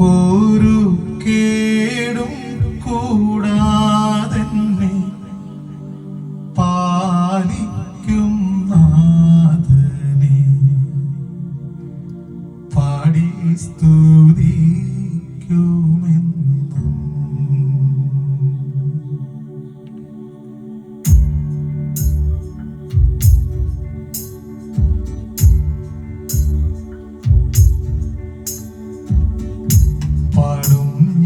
ഒരു കേടും കൂടാതെന്നെ പാലിക്കും പാടി സ്തുതിക്കുമെന്നും